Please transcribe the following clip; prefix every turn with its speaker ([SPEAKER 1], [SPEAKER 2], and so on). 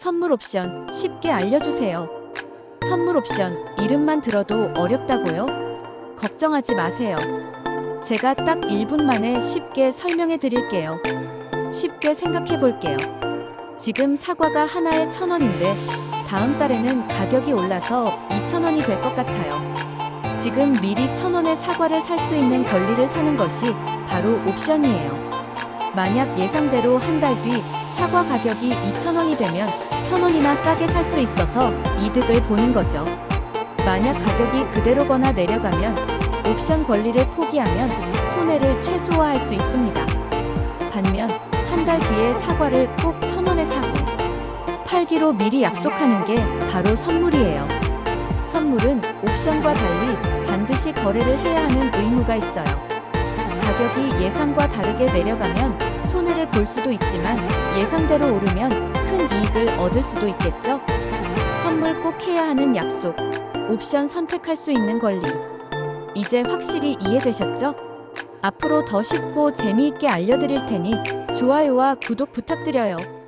[SPEAKER 1] 선물 옵션 쉽게 알려주세요. 선물 옵션 이름만 들어도 어렵다고요? 걱정하지 마세요. 제가 딱 1분 만에 쉽게 설명해 드릴게요. 쉽게 생각해 볼게요. 지금 사과가 하나에 1,000원인데 다음 달에는 가격이 올라서 2,000원이 될 것 같아요. 지금 미리 1,000원의 사과를 살 수 있는 권리를 사는 것이 바로 옵션이에요. 만약 예상대로 한 달 뒤 사과 가격이 2,000원이 되면 1,000원이나 싸게 살 수 있어서 이득을 보는 거죠. 만약 가격이 그대로거나 내려가면 옵션 권리를 포기하면 손해를 최소화할 수 있습니다. 반면 한 달 뒤에 사과를 꼭 1,000원에 사고 팔기로 미리 약속하는 게 바로 선물이에요. 선물은 옵션과 달리 반드시 거래를 해야 하는 의무가 있어요. 가격이 예상과 다르게 내려가면 손해를 볼 수도 있지만 예상대로 오르면 큰 이익을 얻을 수도 있겠죠? 선물 꼭 해야 하는 약속, 옵션 선택할 수 있는 권리. 이제 확실히 이해되셨죠? 앞으로 더 쉽고 재미있게 알려드릴 테니 좋아요와 구독 부탁드려요.